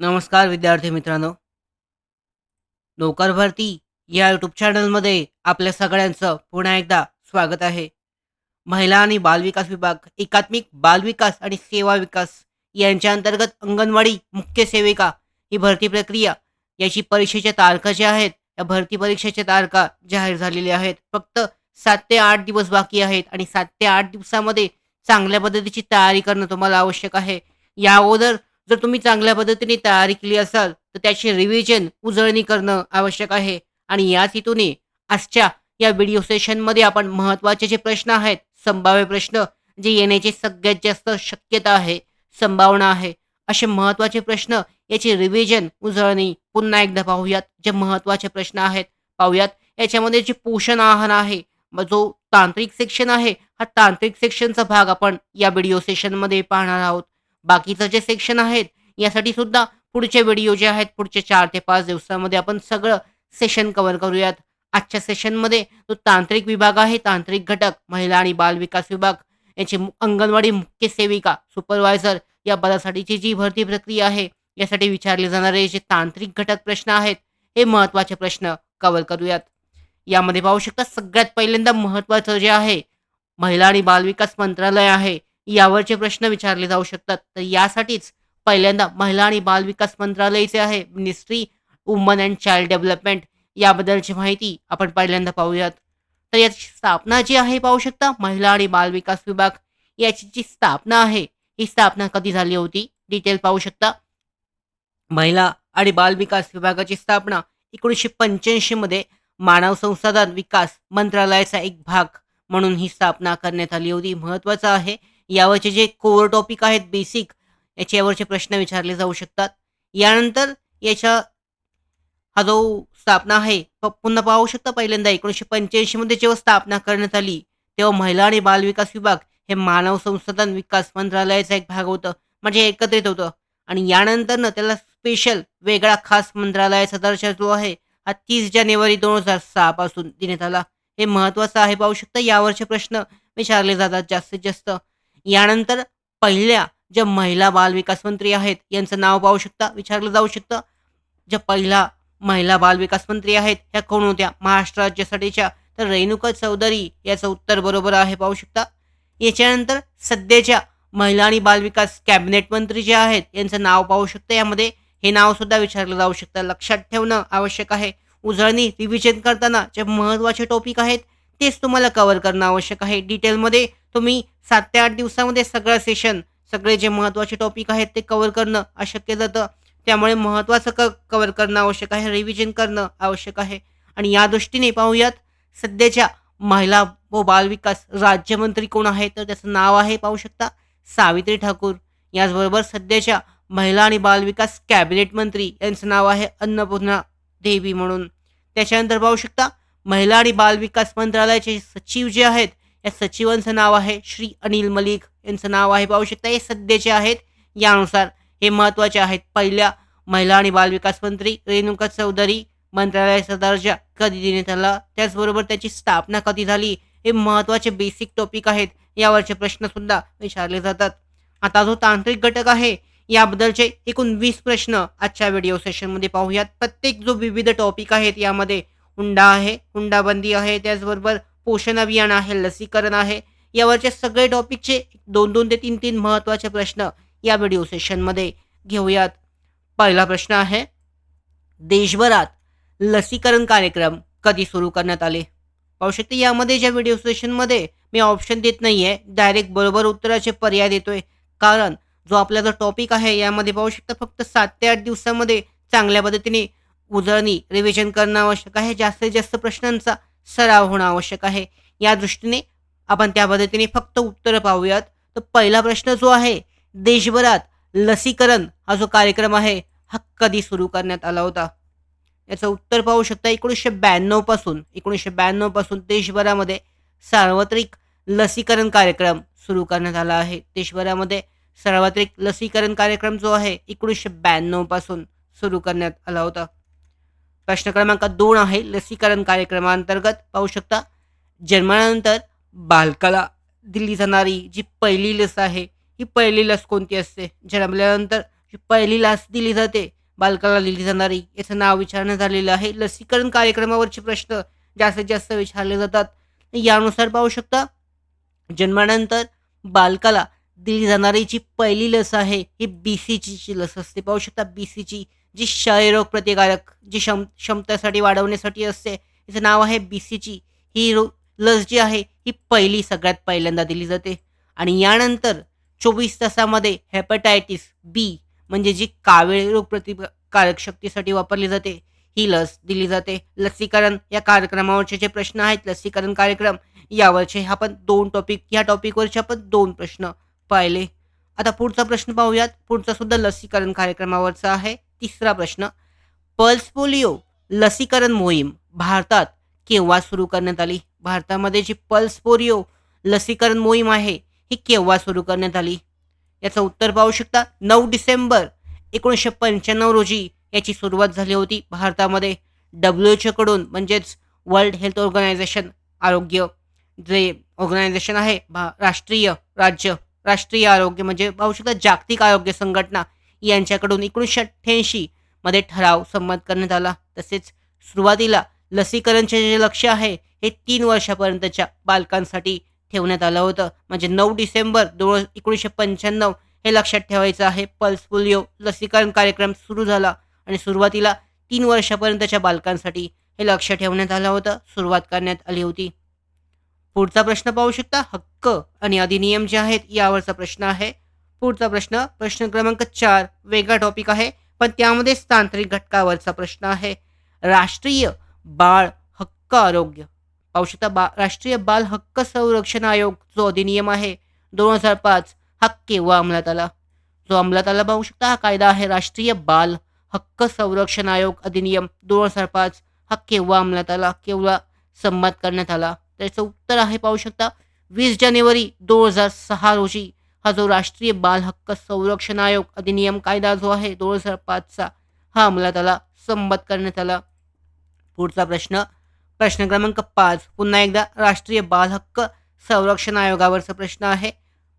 नमस्कार विद्यार्थी मित्रांनो. नोकर भरती या यूट्यूब चॅनलमध्ये आपल्या सगळ्यांचं पुन्हा एकदा स्वागत आहे. महिला आणि बालविकास विभाग एकात्मिक बालविकास आणि सेवा विकास यांच्या अंतर्गत अंगणवाडी मुख्य सेविका ही भरती प्रक्रिया याची परीक्षेच्या तारखा ज्या आहेत या भरती परीक्षेच्या तारखा जाहीर झालेल्या आहेत. फक्त सात ते आठ दिवस बाकी आहेत आणि सात ते आठ दिवसामध्ये चांगल्या पद्धतीची तयारी करणं तुम्हाला आवश्यक आहे. या अगोदर जर तुम्ही चांगल्या पद्धतीने तयारी केली असाल तर त्याचे रिव्हिजन उजळणी करणं आवश्यक आहे. आणि याच हेतूने आजच्या या व्हिडिओ सेशनमध्ये आपण महत्त्वाचे जे प्रश्न आहेत संभाव्य प्रश्न जे येण्याची सगळ्यात जास्त शक्यता आहे संभावना आहे असे महत्त्वाचे प्रश्न याची रिव्हिजन उजळणी पुन्हा एकदा पाहूयात. जे महत्त्वाचे प्रश्न आहेत पाहूयात. याच्यामध्ये जे पोषण आहार आहे मग जो तांत्रिक सेक्शन आहे हा तांत्रिक सेक्शनचा भाग आपण या व्हिडिओ सेशनमध्ये पाहणार आहोत. बाकीचं जे सेक्शन आहेत यासाठी सुद्धा पुढचे व्हिडिओ जे आहेत पुढचे चार ते पाच दिवसामध्ये आपण सगळं सेशन कव्हर करूयात. आजच्या सेशनमध्ये जो तांत्रिक विभाग आहे तांत्रिक घटक महिला आणि बाल विकास विभाग याची अंगणवाडी मुख्य सेविका सुपरवायझर या पदासाठीची जी भरती प्रक्रिया आहे यासाठी विचारले जाणारे जे तांत्रिक घटक प्रश्न आहेत हे महत्त्वाचे प्रश्न कव्हर करूयात. यामध्ये पाहू शकता सगळ्यात पहिल्यांदा महत्त्वाचं जे आहे महिला आणि बालविकास मंत्रालय आहे. यावरचे प्रश्न विचारले जाऊ शकतात. तर यासाठीच पहिल्यांदा महिला आणि बालविकास मंत्रालयाचे आहे ministry woman and child development याबद्दलची माहिती आपण पहिल्यांदा पाहूयात. तर याची स्थापना जी आहे पाहू शकता महिला आणि बालविकास विभाग याची जी स्थापना आहे ही स्थापना कधी झाली होती? डिटेल पाहू शकता. महिला आणि बालविकास विभागाची स्थापना एकोणीसशे पंच्याऐंशी मध्ये मानव संसाधन विकास मंत्रालयाचा एक भाग म्हणून ही स्थापना करण्यात आली होती. महत्वाचं आहे यावरचे जे कोर टॉपिक आहेत बेसिक याच्यावरचे प्रश्न विचारले जाऊ शकतात. यानंतर याच्या हा जो स्थापना आहे पुन्हा पाहू शकता पहिल्यांदा. एकोणीसशे पंच्याऐंशीमध्ये जेव्हा स्थापना करण्यात आली तेव्हा महिला आणि बालविकास विभाग हे मानव संसाधन विकास मंत्रालयाचा एक भाग होतं म्हणजे एकत्रित होतं. आणि यानंतरनं त्याला स्पेशल वेगळा खास मंत्रालयाचा दर्जा जो आहे हा तीस जानेवारी दोन हजार सहा पासून देण्यात आला. हे महत्वाचं आहे पाहू शकता. यावरचे प्रश्न विचारले जातात जास्तीत जास्त. यानंतर पहिल्या ज्या महिला बालविकास मंत्री आहेत यांचं नाव पाहू शकता विचारलं जाऊ शकतं. ज्या पहिला महिला बालविकास मंत्री आहेत ह्या कोण होत्या? महाराष्ट्र राज्यासाठीच्या तर रेणुका चौधरी याचं उत्तर बरोबर आहे पाहू शकता. याच्यानंतर सध्याच्या महिला आणि बालविकास कॅबिनेट मंत्री जे आहेत यांचं नाव पाहू शकतं यामध्ये. हे नाव सुद्धा विचारलं जाऊ शकतं. लक्षात ठेवणं आवश्यक आहे. उजळणी रिव्हिजन करताना जे महत्त्वाचे टॉपिक आहेत तेच तुम्हाला कव्हर करणं आवश्यक आहे. डिटेलमध्ये तुम्ही सात ते आठ दिवसामध्ये सगळं सेशन सगळे जे महत्त्वाचे टॉपिक आहेत ते कव्हर करणं अशक्य जातं. त्यामुळे महत्त्वाचं क कवर करणं आवश्यक आहे. रिव्हिजन करणं आवश्यक आहे. आणि या दृष्टीने पाहूयात सध्याच्या महिला व बालविकास राज्यमंत्री कोण आहे तर त्याचं नाव आहे पाहू शकता सावित्री ठाकूर. याचबरोबर सध्याच्या महिला आणि बालविकास कॅबिनेट मंत्री यांचं नाव आहे अन्नपूर्णा देवी म्हणून. त्याच्यानंतर पाहू शकता महिला आणि बालविकास मंत्रालयाचे सचिव जे आहेत या सचिवांचं नाव आहे श्री अनिल मलिक. यांचं नाव आहे पाहू शकता हे सध्याचे आहेत यानुसार हे महत्त्वाचे आहेत. पहिल्या महिला आणि बालविकास मंत्री रेणुका चौधरी मंत्रालयाचा दर्जा कधी देण्यात आला? त्याचबरोबर त्याची स्थापना कधी झाली? हे महत्त्वाचे बेसिक टॉपिक आहेत. यावरचे प्रश्न सुद्धा विचारले जातात. आता जो तांत्रिक घटक आहे याबद्दलचे एकूण वीस प्रश्न आजच्या व्हिडिओ सेशनमध्ये पाहूयात. प्रत्येक जो विविध टॉपिक आहेत यामध्ये हुंडा आहे हुंडाबंदी आहे त्याचबरोबर पोषण अभियान आहे लसीकरण आहे. यावरचे सगळे टॉपिकचे दोन दोन ते तीन तीन महत्त्वाचे प्रश्न या व्हिडिओ सेशनमध्ये घेऊयात. पहिला प्रश्न आहे देशभरात लसीकरण कार्यक्रम कधी सुरू करण्यात आले? पाहू शकते यामध्ये ज्या व्हिडिओ सेशनमध्ये मी ऑप्शन देत नाही आहे डायरेक्ट बरोबर उत्तराचे पर्याय देतोय. कारण जो आपला जो टॉपिक आहे यामध्ये पाहू शकता फक्त सात ते आठ दिवसामध्ये चांगल्या पद्धतीने उजळणी रिव्हिजन करणं आवश्यक आहे. जास्तीत जास्त प्रश्नांचा सराव होणं आवश्यक आहे. या दृष्टीने आपण त्या पद्धतीने फक्त उत्तरं पाहूयात. तर पहिला प्रश्न जो आहे देशभरात लसीकरण हा जो कार्यक्रम आहे हा कधी सुरू करण्यात आला होता? याचं उत्तर पाहू शकता एकोणीसशे ब्याण्णवपासून एकोणीसशे ब्याण्णवपासून देशभरामध्ये सार्वत्रिक लसीकरण कार्यक्रम सुरू करण्यात आला आहे. देशभरामध्ये सार्वत्रिक लसीकरण कार्यक्रम जो आहे एकोणीसशे ब्याण्णवपासून सुरू करण्यात आला होता. प्रश्न क्रमांक दोन आहे लसीकरण कार्यक्रमांतर्गत. पाहू शकता जन्मानंतर बालकाला दिली जाणारी जी पहिली लस आहे ही पहिली लस कोणती असते? जन्मल्यानंतर जी पहिली लस दिली जाते बालकाला दिली जाणारी याचं नाव विचारणं झालेलं आहे. लसीकरण कार्यक्रमावरचे प्रश्न जास्तीत जास्त विचारले जातात. यानुसार पाहू शकता जन्मानंतर बालकाला दिली जाणारी जी पहिली लस आहे ही बी सीची लस असते. पाहू शकता बी सीची जी जी क्षयरोग प्रतिकारक जी क्षम क्षमतेसाठी वाढवण्यासाठी असते तिचं नाव आहे बी सीची ही रो लस जी आहे ही पहिली सगळ्यात पहिल्यांदा दिली जाते. आणि यानंतर चोवीस तासामध्ये हेपटायटिस बी म्हणजे जी कावीळ रोग प्रतिकारक शक्तीसाठी वापरली जाते ही लस दिली जाते. लसीकरण या कार्यक्रमावरचे जे प्रश्न आहेत लसीकरण कार्यक्रम यावरचे आपण दोन टॉपिक या टॉपिकवरचे आपण दोन प्रश्न पाहिले. आता पुढचा प्रश्न पाहूयात. पुढचा सुद्धा लसीकरण कार्यक्रमावरचा आहे. तिसरा प्रश्न पल्स पोलिओ लसीकरण मोहीम भारतात केव्हा सुरू करण्यात आली? भारतामध्ये जी पल्स पोलिओ लसीकरण मोहीम आहे ही केव्हा सुरू करण्यात आली? याचं उत्तर पाहू शकता. नऊ डिसेंबर एकोणीसशे पंच्याण्णव रोजी याची सुरुवात झाली होती. भारतामध्ये डब्ल्यू एच ओकडून म्हणजेच वर्ल्ड हेल्थ ऑर्गनायझेशन आरोग्य जे ऑर्गनायझेशन आहे भा राष्ट्रीय राज्य राष्ट्रीय आरोग्य म्हणजे पाहू शकता जागतिक आरोग्य संघटना यांच्याकडून एकोणीसशे अठ्ठ्याऐंशी मध्ये ठराव संमत करण्यात आला. तसेच सुरुवातीला लसीकरणचे जे लक्ष आहे हे तीन वर्षापर्यंतच्या बालकांसाठी ठेवण्यात आलं होतं. म्हणजे नऊ डिसेंबर दोन एकोणीसशे पंच्याण्णव हे लक्षात ठेवायचं आहे पल्स पोलिओ लसीकरण कार्यक्रम सुरू झाला आणि सुरुवातीला तीन वर्षापर्यंतच्या बालकांसाठी हे लक्ष ठेवण्यात आलं होतं. सुरुवात करण्यात आली होती. पुढचा प्रश्न पाहू शकता. हक्क आणि अधिनियम जे आहेत यावरचा प्रश्न आहे. पुढचा प्रश्न प्रश्न क्रमांक चार वेगळा टॉपिक आहे पण त्यामध्ये तांत्रिक घटकावरचा प्रश्न आहे. राष्ट्रीय बाळ हक्क आरोग्य. पाहू शकता बा राष्ट्रीय बाल हक्क संरक्षण आयोग जो अधिनियम आहे दोन हजार पाच हा केव्हा अंमलात आला? जो अंमलात आला पाहू शकता हा कायदा आहे राष्ट्रीय बाल हक्क संरक्षण आयोग अधिनियम दोन हजार पाच हा केव्हा अंमलात आला? केव्हा संमत करण्यात आला? त्याचं उत्तर आहे पाहू शकता. वीस जानेवारी दोन हजार सहा रोजी हा जो राष्ट्रीय बाल हक्क संरक्षण आयोग अधिनियम कायदा जो आहे दोन हजार पाचचा हा अंमलात आला. संमत करण्यात आला. पुढचा प्रश्न. प्रश्न क्रमांक पाच. पुन्हा एकदा राष्ट्रीय बाल हक्क संरक्षण आयोगावरचा प्रश्न आहे.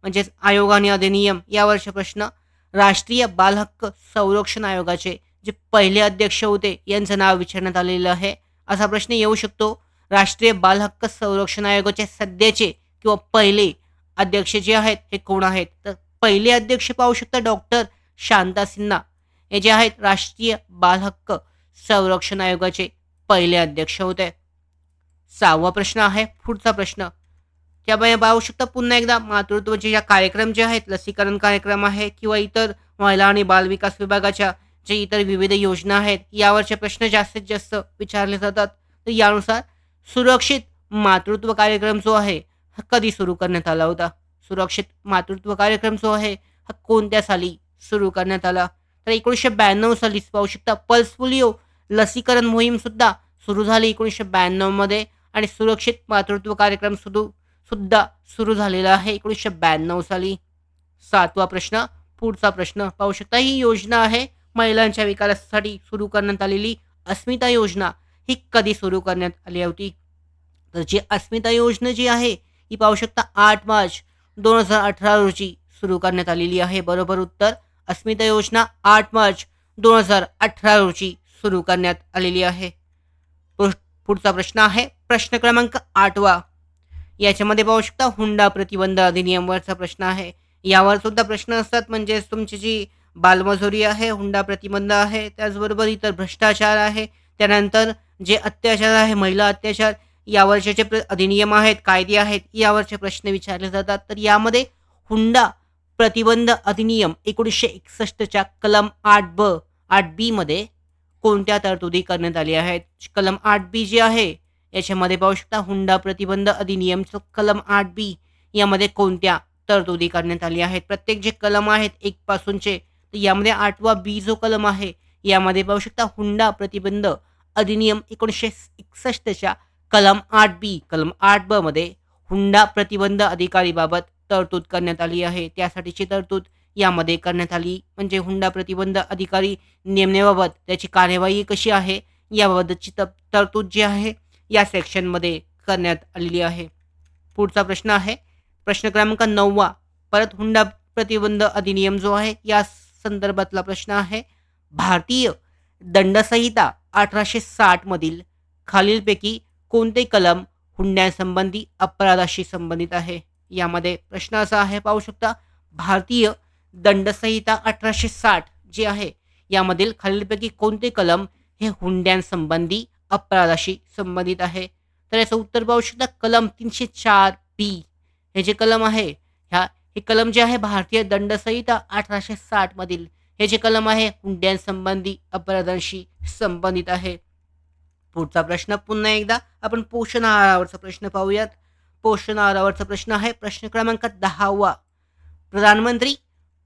म्हणजेच आयोग आणि अधिनियम यावरचे प्रश्न. राष्ट्रीय बाल हक्क संरक्षण आयोगाचे जे पहिले अध्यक्ष होते यांचं नाव विचारण्यात आलेलं आहे. असा प्रश्न येऊ शकतो. राष्ट्रीय बालहक्क संरक्षण आयोगाचे सध्याचे किंवा पहिले अध्यक्ष जे आहेत हे कोण आहेत? तर पहिले अध्यक्ष पाहू शकता डॉक्टर शांता सिन्हा. हे जे आहेत राष्ट्रीय बालहक्क संरक्षण आयोगाचे पहिले अध्यक्ष होते. सहावा प्रश्न आहे पुढचा प्रश्न. त्यामुळे पाहू शकता पुन्हा एकदा मातृत्वाचे ज्या कार्यक्रम जे आहेत लसीकरण कार्यक्रम आहे किंवा इतर महिला आणि बालविकास विभागाच्या जे इतर विविध योजना आहेत यावरचे प्रश्न जास्तीत जास्त विचारले जातात. तर यानुसार सुरक्षित मातृत्व कार्यक्रम जो आहे हा कधी सुरू करण्यात आला होता? सुरक्षित मातृत्व कार्यक्रम जो आहे हा कोणत्या साली सुरू करण्यात आला? तर एकोणीसशे ब्याण्णव साली पाहू शकता पल्स पोलिओ लसीकरण मोहीम सुद्धा सुरू झाली एकोणीसशे ब्याण्णवमध्ये आणि सुरक्षित मातृत्व कार्यक्रम सुरू सुद्धा सुरू झालेला आहे एकोणीसशे ब्याण्णव साली. सातवा प्रश्न पुढचा प्रश्न पाहू शकता ही योजना आहे महिलांच्या विकासासाठी सुरू करण्यात आलेली अस्मिता योजना. ही कधी सुरू करण्यात आली होती? तर जी अस्मिता योजना जी आहे ही पाहू शकता आठ मार्च दोन हजार अठरा रोजी सुरू करण्यात आलेली आहे. बरोबर उत्तर अस्मिता योजना आठ मार्च दोन हजार अठरा रोजी सुरू करण्यात आलेली आहे. पुढचा प्रश्न आहे प्रश्न क्रमांक आठवा. याच्यामध्ये पाहू शकता हुंडा प्रतिबंध अधिनियमवरचा प्रश्न आहे. यावर सुद्धा प्रश्न असतात म्हणजेच तुमची जी बालमजुरी आहे हुंडा प्रतिबंध आहे त्याचबरोबर इतर भ्रष्टाचार आहे त्यानंतर जे अत्याचार आहे महिला अत्याचार यावरचे जे प्र अधिनियम आहेत कायदे आहेत यावरचे प्रश्न विचारले जातात. तर यामध्ये हुंडा प्रतिबंध अधिनियम एकोणीसशे एकसष्टच्या कलम आठ ब आठ बीमध्ये कोणत्या तरतुदी करण्यात आल्या आहेत? कलम आठ बी जे आहे याच्यामध्ये पाहू शकता हुंडा प्रतिबंध अधिनियमचं कलम आठ बी यामध्ये कोणत्या तरतुदी करण्यात आल्या आहेत? प्रत्येक जे कलम आहेत एक पासूनचे तर यामध्ये आठवा बी जो कलम आहे यामध्ये पाहू शकता हुंडा प्रतिबंध अधिनियम एकोणीसशे एकसष्टच्या कलम आठ बी कलम आठ ब मध्ये हुंडा प्रतिबंध अधिकारीबाबत तरतूद करण्यात आली आहे. त्यासाठीची तरतूद यामध्ये करण्यात आली. म्हणजे हुंडा प्रतिबंध अधिकारी नेमण्याबाबत त्याची कार्यवाही कशी आहे? याबाबतची त तरतूद जी आहे या सेक्शनमध्ये करण्यात आलेली आहे. पुढचा प्रश्न आहे. प्रश्न क्रमांक नववा. परत हुंडा प्रतिबंध अधिनियम जो आहे या संदर्भातला प्रश्न आहे. भारतीय दंडसंहिता अठराशे साठमधील खालीलपैकी कोणते कलम हुंड्यासंबंधी अपराधाशी संबंधित आहे? यामध्ये प्रश्न असा आहे पाहू शकता. भारतीय दंडसंहिता अठराशे साठ जी आहे यामधील खालीलपैकी कोणते कलम हे हुंड्यांसंबंधी अपराधाशी संबंधित आहे? तर याचं उत्तर पाहू शकता कलम तीनशे चार बी हे जे कलम आहे ह्या हे कलम जे आहे भारतीय दंडसंहिता अठराशे साठमधील हे जे कलम आहे हुंड्यांसंबंधी अपराधांशी संबंधित आहे. पुढचा प्रश्न पुन्हा एकदा आपण पोषण आहारावरचा प्रश्न पाहूयात. पोषण आहारावरचा प्रश्न आहे प्रश्न क्रमांक दहावा. प्रधानमंत्री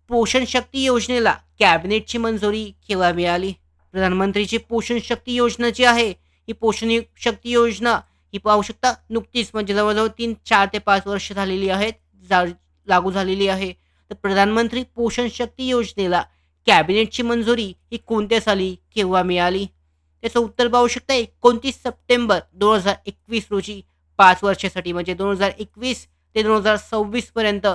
पोषण शक्ती योजनेला कॅबिनेटची मंजुरी केव्हा मिळाली? प्रधानमंत्रीची पोषण शक्ती योजना जी आहे ही पोषण शक्ती योजना ही पाहू शकता नुकतीच म्हणजे जवळजवळ तीन चार ते पाच वर्ष झालेली आहेत जा लागू झालेली आहे. तर प्रधानमंत्री पोषण शक्ती योजनेला कॅबिनेटची मंजुरी ही कोणत्या साली केव्हा मिळाली? त्याचं उत्तर पाहू शकता एकोणतीस सप्टेंबर दोन हजार एकवीस रोजी पाच वर्षासाठी म्हणजे दोन हजार एकवीस ते दोन हजार सव्वीस पर्यंत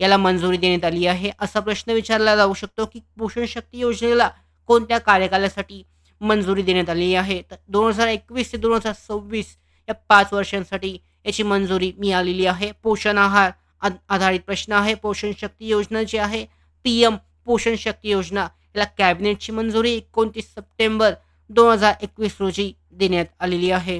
याला मंजुरी देण्यात आली आहे. असा प्रश्न विचारला जाऊ शकतो की पोषण शक्ती योजनेला कोणत्या कार्यकालासाठी मंजुरी देण्यात आली आहे? तर दोन हजार एकवीस ते दोन हजार सव्वीस या पाच वर्षांसाठी याची मंजुरी मिळालेली आहे. पोषण आहार आधारित प्रश्न आहे. पोषण शक्ती योजना जी आहे पी एम पोषण शक्ती योजना याला कॅबिनेटची मंजुरी एकोणतीस सप्टेंबर दोन हजार एकवीस रोजी देण्यात आलेली आहे.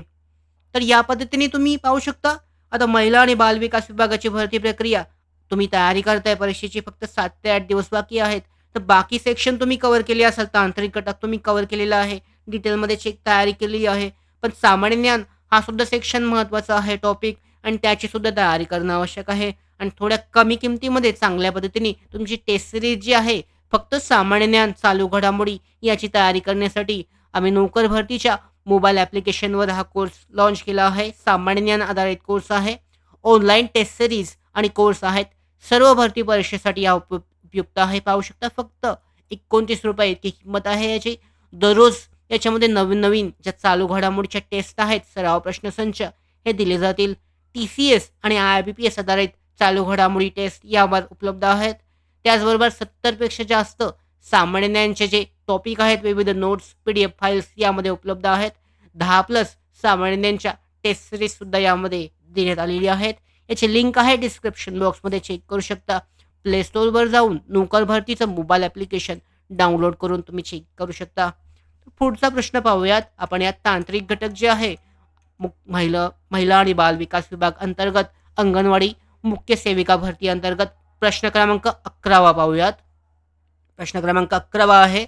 तर या पद्धतीने तुम्ही पाहू शकता आता महिला आणि बालविकास विभागाची भरती प्रक्रिया तुम्ही तयारी करताय परीक्षेची फक्त सात ते आठ दिवस बाकी आहेत. तर बाकी सेक्शन तुम्ही कव्हर केले असाल तांत्रिक घटक तुम्ही कव्हर केलेला आहे डिटेलमध्ये चेक तयारी केलेली आहे. पण सामान्य ज्ञान हा सुद्धा सेक्शन महत्त्वाचा आहे टॉपिक आणि त्याची सुद्धा तयारी करणं आवश्यक आहे. आणि थोड्या कमी किमतीमध्ये चांगल्या पद्धतीने तुमची टेस्ट सिरीज जी आहे फक्त सामान्य ज्ञान चालू घडामोडी याची तयारी करण्यासाठी आम्ही नोकर भरतीच्या मोबाईल ॲप्लिकेशनवर हा कोर्स लॉन्च केला आहे. सामान्य ज्ञान आधारित कोर्स आहे. ऑनलाईन टेस्ट सिरीज आणि कोर्स आहेत. सर्व भरती परीक्षेसाठी हा उप उपयुक्त आहे. पाहू शकता फक्त एकोणतीस रुपये इतकी किंमत आहे याची. दररोज याच्यामध्ये नवीन नवीन ज्या चालू घडामोडीच्या टेस्ट आहेत सराव प्रश्नसंच हे दिले जातील. टी सी एस आणि आय बी पी एस आधारित चालू घडामोडी टेस्ट यावर उपलब्ध आहेत. त्याचबरोबर सत्तरपेक्षा जास्त सामान्यांचे जे टॉपिक आहेत विविध notes P D F files यामध्ये उपलब्ध आहेत. दहा प्लस सामान्यांच्या टेस्ट सिरीजसुद्धा यामध्ये देण्यात आलेली आहेत. याची लिंक आहे डिस्क्रिप्शन बॉक्समध्ये चेक करू शकता. प्ले स्टोरवर जाऊन नोकर भरतीचं मोबाईल ॲप्लिकेशन डाउनलोड करून तुम्ही चेक करू शकता. पुढचा प्रश्न पाहूयात. आपण यात तांत्रिक घटक जे आहे मु महिला महिला आणि बाल विकास विभाग अंतर्गत अंगणवाडी मुख्य सेविका भरती अंतर्गत प्रश्न क्रमांक अकरावा पाहूयात. प्रश्न क्रमांक अकरावा आहे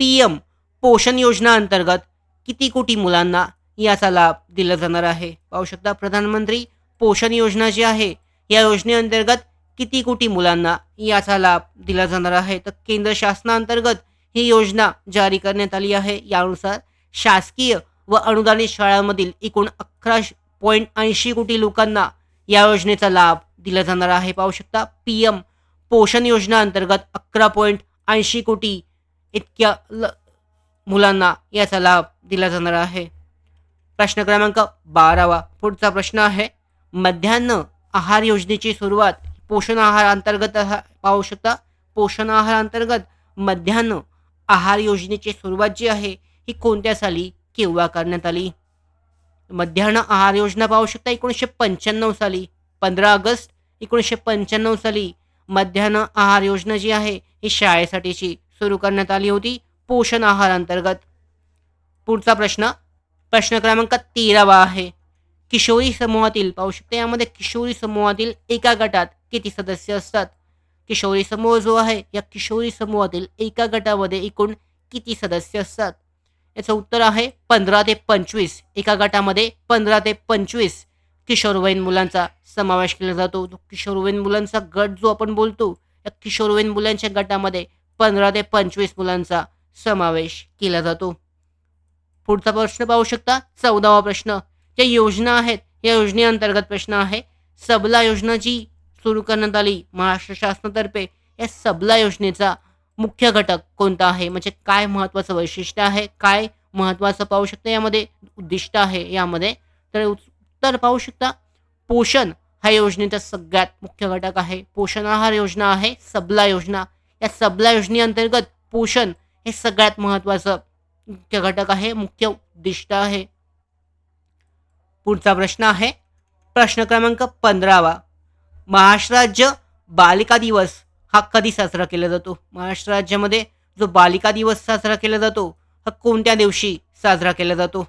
पी एम पोषण योजना अंतर्गत किती कोटी मुलांना याचा लाभ दिला जाणार आहे? पाहू शकता प्रधानमंत्री पोषण योजना जी आहे या योजनेअंतर्गत किती कोटी मुलांना याचा लाभ दिला जाणार आहे? तर केंद्र शासनाअंतर्गत ही योजना जारी करण्यात आली आहे. यानुसार शासकीय व अनुदानित शाळांमधील एकूण अकरा पॉईंट ऐंशी कोटी लोकांना या योजनेचा लाभ दिला जाणार आहे. पाहू शकता पी एम पोषण योजना अंतर्गत अकरा पॉईंट ऐंशी कोटी इतक्या ल मुलांना याचा लाभ दिला जाणार आहे. प्रश्न क्रमांक बारावा. पुढचा प्रश्न आहे मध्यान्ह आहार योजनेची सुरुवात पोषण आहार अंतर्गत पाहू शकता पोषण आहार अंतर्गत मध्यान्ह आहार योजनेची सुरुवात जी आहे ही कोणत्या साली केव्हा करण्यात आली? मध्यान्ह आहार योजना पाहू शकता एकोणीसशे पंच्याण्णव साली पंधरा ऑगस्ट एकोणीसशे पंच्याण्णव साली मध्यान्ह आहार योजना जी आहे ही शाळेसाठीची सुरू करण्यात आली होती पोषण आहार अंतर्गत. पुढचा प्रश्न प्रश्न क्रमांक तेरावा आहे. किशोरी समूहातील पाहू शकते यामध्ये किशोरी समूहातील एका गटात किती सदस्य असतात? किशोरी समूह जो आहे या किशोरी समूहातील एका गटामध्ये एकूण किती सदस्य असतात? याचं उत्तर आहे पंधरा ते पंचवीस. एका गटामध्ये पंधरा ते पंचवीस. किशोरवयीन मुलांचा समावेश केला जातो. किशोरवयीन मुलांचा गट जो आपण बोलतो या किशोरवयीन मुलांच्या गटामध्ये पंधरा ते पंचवीस मुलांचा समावेश केला जातो. पुढचा प्रश्न पाहू शकता. चौदावा प्रश्न. ज्या योजना आहेत या योजनेअंतर्गत प्रश्न आहे सबला योजना जी सुरू करण्यात आली महाराष्ट्र शासनातर्फे. या सबला योजनेचा मुख्य घटक कोणता आहे? म्हणजे काय महत्त्वाचं वैशिष्ट्य आहे? काय महत्त्वाचं पाहू शकतं यामध्ये? उद्दिष्ट आहे यामध्ये. तर तर पाहू शकता पोषण हा योजनेचा सगळ्यात मुख्य घटक आहे. पोषण आहार योजना आहे सबला योजना. या सबला योजनेअंतर्गत पोषण हे सगळ्यात महत्त्वाचं मुख्य घटक आहे मुख्य उद्दिष्ट आहे. पुढचा प्रश्न आहे प्रश्न क्रमांक पंधरावा. महाराष्ट्र राज्य बालिका दिवस हा कधी साजरा केला जातो? महाराष्ट्र राज्यामध्ये जो बालिका दिवस साजरा केला जातो हा कोणत्या दिवशी साजरा केला जातो?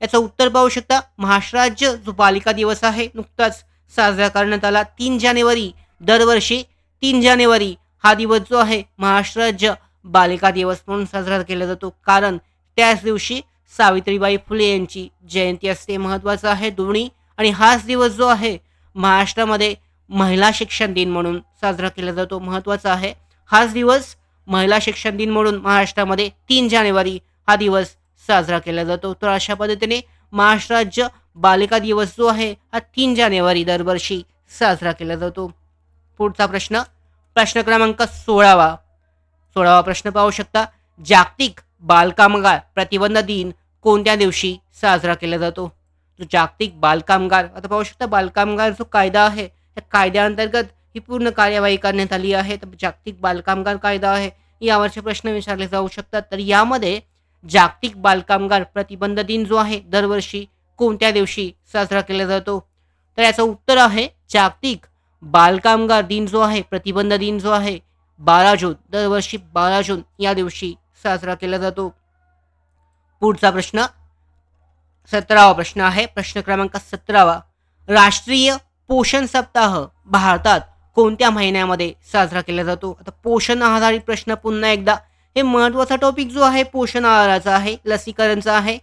याचं उत्तर पाहू शकता महाराष्ट्र राज्य जो बालिका दिवस आहे. नुकताच साजरा करण्यात आला तीन जानेवारी. दरवर्षी तीन जानेवारी हा दिवस जो आहे महाराष्ट्र राज्य बालिका दिवस म्हणून साजरा केला जातो. कारण त्याच दिवशी सावित्रीबाई फुले यांची जयंती असते महत्त्वाचं आहे दोन्ही. आणि हाच दिवस जो आहे महाराष्ट्रामध्ये महिला शिक्षण दिन म्हणून साजरा केला जातो महत्त्वाचा आहे. हाच दिवस महिला शिक्षण दिन म्हणून महाराष्ट्रामध्ये तीन जानेवारी हा दिवस साजरा केला जातो. तर अशा पद्धतीने महाराष्ट्र राज्य बालिका दिवस जो आहे हा तीन जानेवारी दरवर्षी साजरा केला जातो. पुढचा प्रश्न प्रश्न क्रमांक सोळावा. सोळावा प्रश्न पाहू शकता. जागतिक बालकामगार प्रतिबंध दिन कोणत्या दिवशी साजरा केला जातो? जो जागतिक बालकामगार आता पाहू शकता बालकामगार जो कायदा आहे त्या कायद्याअंतर्गत ही पूर्ण कार्यवाही करण्यात आली आहे. तर जागतिक बालकामगार कायदा आहे यावरचे प्रश्न विचारले जाऊ शकतात. तर यामध्ये जागतिक बालकामगार प्रतिबंध दिन जो आहे दरवर्षी कोणत्या दिवशी साजरा केला जातो? तर याचं उत्तर आहे जागतिक बालकामगार दिन जो आहे प्रतिबंध दिन जो आहे बारा जून दरवर्षी बारा जून या दिवशी साजरा केला जातो. पुढचा प्रश्न सतरावा प्रश्न आहे. प्रश्न क्रमांक सतरावा राष्ट्रीय पोषण सप्ताह भारतात कोणत्या महिन्यामध्ये साजरा केला जातो? आता पोषण आधारित प्रश्न पुन्हा एकदा हे महत्त्वाचा टॉपिक जो आहे पोषण आहाराचा आहे लसीकरणचा आहे.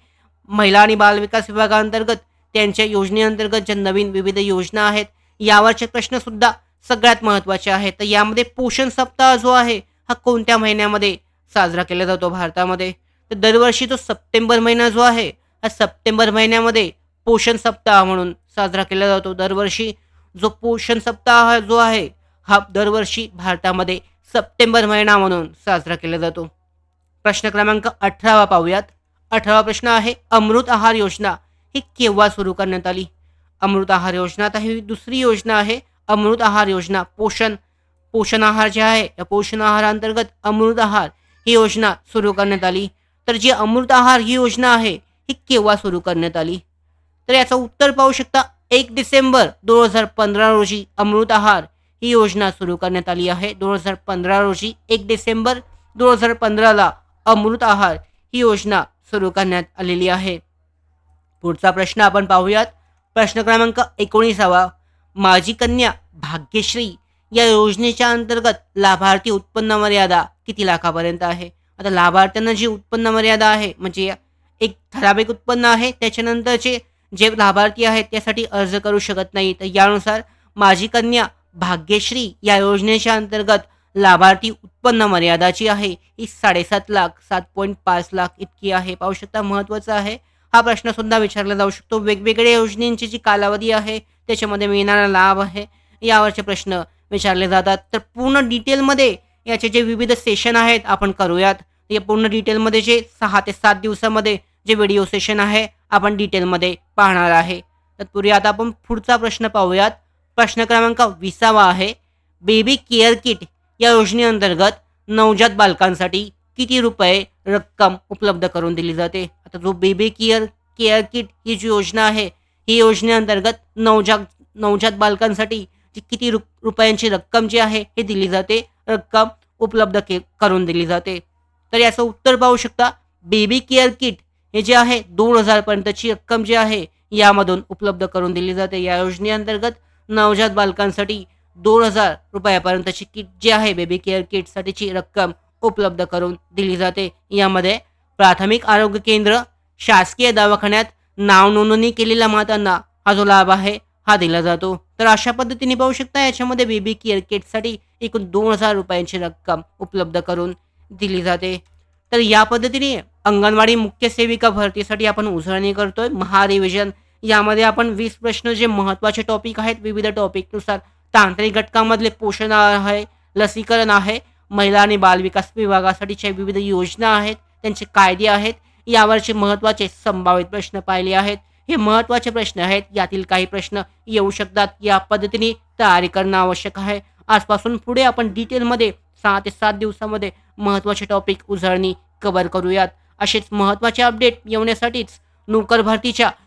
महिला आणि बालविकास विभागाअंतर्गत त्यांच्या योजनेअंतर्गत ज्या नवीन विविध योजना आहेत यावरचे प्रश्नसुद्धा सगळ्यात महत्त्वाचे आहेत. तर यामध्ये पोषण सप्ताह जो आहे हा कोणत्या महिन्यामध्ये साजरा केला जातो भारतामध्ये? तर दरवर्षी जो सप्टेंबर महिना जो आहे हा सप्टेंबर महिन्यामध्ये पोषण सप्ताह म्हणून साजरा केला जातो. दरवर्षी जो पोषण सप्ताह जो आहे हा दरवर्षी भारतामध्ये सप्टेंबर महिना म्हणून साजरा केला जातो. प्रश्न क्रमांक अठरावा पाहूयात. अठरावा प्रश्न आहे अमृत आहार योजना ही केव्हा सुरू करण्यात आली? अमृत आहार योजना आता ही दुसरी योजना आहे. अमृत आहार योजना पोषण पोषण आहार जे आहे या पोषण आहारांतर्गत अमृत आहार ही योजना सुरू करण्यात आली. तर जी अमृत आहार ही योजना आहे ही केव्हा सुरू करण्यात आली? तर याचं उत्तर पाहू शकता एक डिसेंबर दोन हजार पंधरा रोजी अमृत आहार ही योजना सुरू करण्यात आली आहे. दोन हजार पंधरा रोजी एक डिसेंबर दोन हजार पंधराला अमृत आहार ही योजना सुरू करण्यात आलेली आहे. पुढचा प्रश्न आपण पाहूयात. प्रश्न क्रमांक एकोणीसावा माझी कन्या भाग्यश्री या योजनेच्या अंतर्गत लाभार्थी उत्पन्न मर्यादा किती लाखापर्यंत आहे? आता लाभार्थ्यांना जी उत्पन्न मर्यादा आहे म्हणजे एक ठराविक उत्पन्न आहे त्याच्यानंतरचे जे लाभार्थी आहेत त्यासाठी अर्ज करू शकत नाही. तर यानुसार माझी कन्या भाग्यश्री या योजनेच्या अंतर्गत लाभार्थी उत्पन्न मर्यादाची आहे. ही साडेसात लाख सात पॉईंट पाच लाख इतकी आहे. पाहू शकता महत्त्वाचं आहे. हा प्रश्न सुद्धा विचारला जाऊ शकतो. वेगवेगळ्या योजनेची जी कालावधी आहे त्याच्यामध्ये मिळणारा लाभ आहे. यावरचे प्रश्न विचारले जातात. तर पूर्ण डिटेलमध्ये याचे जे विविध सेशन आहेत आपण करूयात. या पूर्ण डिटेलमध्ये जे सहा ते सात दिवसामध्ये जे व्हिडिओ सेशन आहे आपण डिटेलमध्ये पाहणार आहे. तत्पूर्वी आता आपण पुढचा प्रश्न पाहूयात. प्रश्न क्रमांक विसावा आहे. बेबी केअर किट या योजनेअंतर्गत नवजात बालकांसाठी किती रुपये रक्कम उपलब्ध करून दिली जाते? आता जो बेबी केअर केअर किट ही जी योजना आहे ही योजनेअंतर्गत नवजात नवजात बालकांसाठी जी किती रु रुपयांची रक्कम जी आहे हे दिली जाते. रक्कम उपलब्ध के करून दिली जाते. तर याचं उत्तर पाहू शकता. बेबी केअर किट हे जे आहे दोन हजारपर्यंतची रक्कम जी आहे यामधून उपलब्ध करून दिली जाते. या योजनेअंतर्गत नवजात बालकांसाठी दोन हजार रुपयापर्यंतची किट जी आहे बेबी केअर किटसाठीची रक्कम उपलब्ध करून दिली जाते. यामध्ये प्राथमिक आरोग्य केंद्र शासकीय दवाखान्यात नाव नोंदणी केलेल्या मातांना हा जो लाभ आहे हा दिला जातो. तर अशा पद्धतीने पाहू शकता याच्यामध्ये बेबी केअर किटसाठी एकूण दोन हजार रुपयांची रक्कम उपलब्ध करून दिली जाते. तर या पद्धतीने अंगणवाडी मुख्य सेविका भरतीसाठी आपण उजळणी करतोय. महारिव्हिजन यामध्ये आपण वीस प्रश्न जे महत्त्वाचे टॉपिक आहेत विविध टॉपिकनुसार तांत्रिक घटकामधले पोषण आहे लसीकरण आहे महिला आणि बालविकास विभागासाठीच्या विविध योजना आहेत त्यांचे कायदे आहेत. यावरचे महत्त्वाचे संभावित प्रश्न पाहिले आहेत. हे महत्त्वाचे प्रश्न आहेत यातील काही प्रश्न येऊ शकतात. या पद्धतीने तयारी करणं आवश्यक आहे. आजपासून पुढे आपण डिटेलमध्ये सहा ते सात दिवसामध्ये महत्त्वाचे टॉपिक उजळणी कव्हर करूयात. असेच महत्त्वाचे अपडेट येण्यासाठीच नोकर भरतीच्या